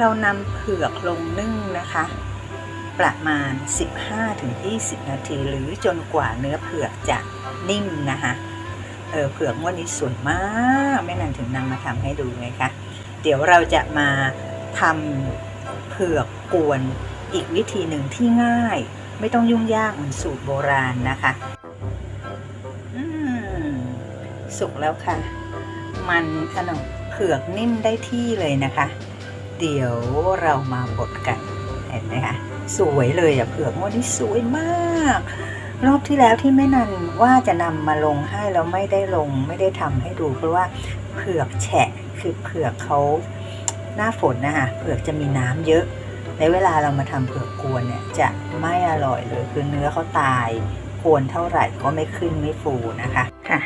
เรานำเผือกลงนึ่งนะคะ ประมาณ 15-20 นาที หรือจนกว่าเนื้อเผือกจะนิ่มนะคะเออเผือกวดนี้สวยมากแม่นันถึงนำมาทำให้ดูไงคะเดี๋ยวเราจะมาทำเผือกกวนอีกวิธีหนึ่งที่ง่าย ไม่ต้องยุ่งยากเหมือนสูตรโบราณนะคะสุกแล้วค่ะ มันขนมเผือกนิ่มได้ที่เลยนะคะ เดี๋ยวเรามาบดกัน เห็นไหมคะ สวยเลยอะเผือกงวดนี้สวยมาก รอบที่แล้วที่แม่นันว่าจะนำมาลงให้แล้วไม่ได้ลงไม่ได้ทำให้ดูเพราะว่าเผือกแฉะคือเผือกเขาหน้าฝนนะคะเผือกจะมีน้ำเยอะในเวลาเรามาทำเผือกกวนเนี่ยจะไม่อร่อยเลยคือเนื้อเขาตายกวนเท่าไหร่ก็ไม่ขึ้นไม่ฟูนะคะค่ะ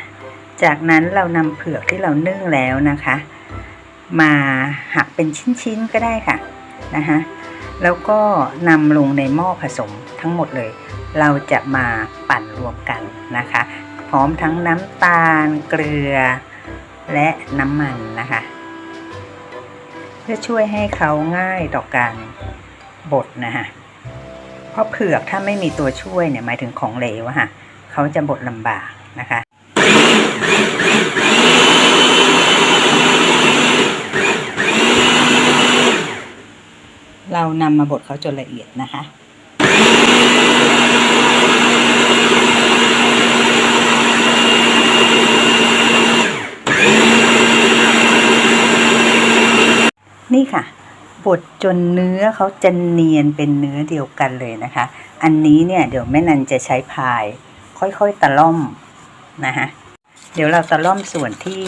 จากนั้นเรานำเผือกที่เรานึ่งแล้วนะคะ มาหักเป็นชิ้นๆก็ได้ค่ะนะคะแล้วก็นำลงในหม้อผสมทั้งหมดเลย เราจะมาปั่นรวมกันนะคะ พร้อมทั้งน้ำตาล เกลือ และน้ำมันนะคะ เพื่อช่วยให้เขาง่ายต่อการบดนะคะเพราะเผือกถ้าไม่มีตัวช่วยเนี่ยหมายถึงของเหลวอะค่ะ เขาจะบดลำบากนะคะ เรานำมาบดเขาจนละเอียดนะคะนี่ค่ะบดจนเนื้อเขาจะเนียนเป็นเนื้อเดียวกันเลยนะคะ อันนี้เนี่ยเดี๋ยวแม่นันจะใช้พาย ค่อยๆตะล่อมนะคะเดี๋ยวเราตะล่อมส่วนที่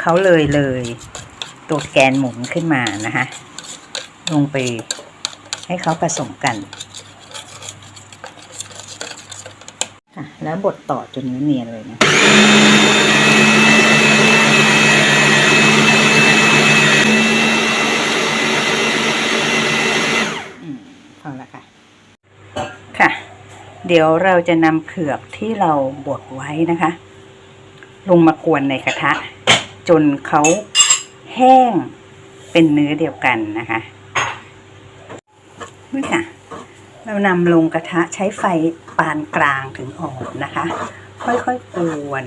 เขาเลยเลย ตัวแกนหมุนขึ้นมานะคะ ลงไปให้เขาผสมกันค่ะแล้วบดต่อจนเนื้อเนียนเลยนะพอละค่ะ ค่ะ เดี๋ยวเราจะนำเผือกที่เราบดไว้นะคะ ลงมากวนในกระทะ จนเขาแห้งเป็นเนื้อเดียวกันนะคะ นี่ค่ะ เรานำลงกระทะใช้ไฟปานกลางถึงอ่อนนะคะ ค่อยๆกวน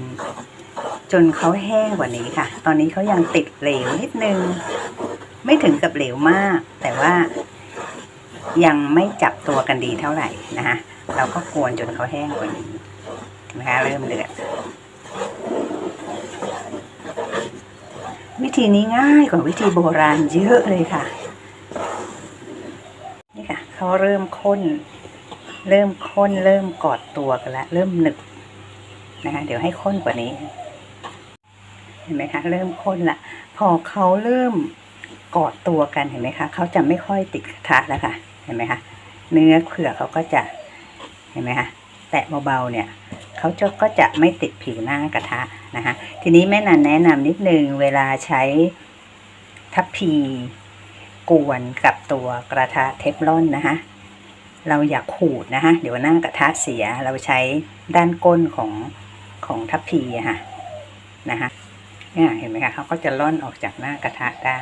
จนเขาแห้งกว่านี้ค่ะ ตอนนี้เขายังติดเหลวนิดนึง ไม่ถึงกับเหลวมาก แต่ว่ายังไม่จับตัวกันดีเท่าไหร่นะคะ เราก็กวนจนเขาแห้งกว่านี้นะคะ เริ่มเดือด วิธีนี้ง่ายกว่าวิธีโบราณเยอะเลยค่ะนี่ค่ะ เขาเริ่มข้น เริ่มข้น เริ่มกอดตัวกันแล้วเริ่มหนึบนะคะเดี๋ยวให้ข้นกว่านี้ เห็นไหมคะ เริ่มข้นละพอเขาเริ่มกอดตัวกันเห็นไหมคะเขาจะไม่ค่อยติดกระทะแล้วค่ะ เห็นไหมคะเนื้อเผือกเขาก็จะเห็นไหมคะแตะเบาๆเนี่ยเขาจะก็จะไม่ติดผิวหน้ากระทะนะคะทีนี้แม่นันแนะนำนิดนึงเวลาใช้ทัพพี กวนกับตัวกระทะเทฟลอนนะคะเราอย่าขูดนะคะเดี๋ยวหน้ากระทะเสียเราใช้ด้านก้นของของทัพพีอะค่ะนะคะเนี่ยเห็นไหมคะเขาก็จะล่อนออกจากหน้ากระทะได้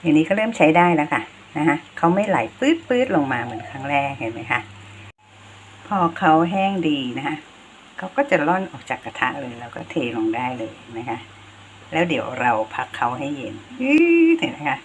อย่างนี้ก็เริ่มใช้ได้แล้วค่ะนะคะเขาไม่ไหลปื๊ดปื๊ดลงมาเหมือนครั้งแรกเห็นไหมคะพอเขาแห้งดีนะคะเขาก็จะล่อนออกจากกระทะเลยแล้วก็เทลงได้เลยนไหมคะ แล้วเดี๋ยวเราพักเขาให้เย็นเห็นไหมคะ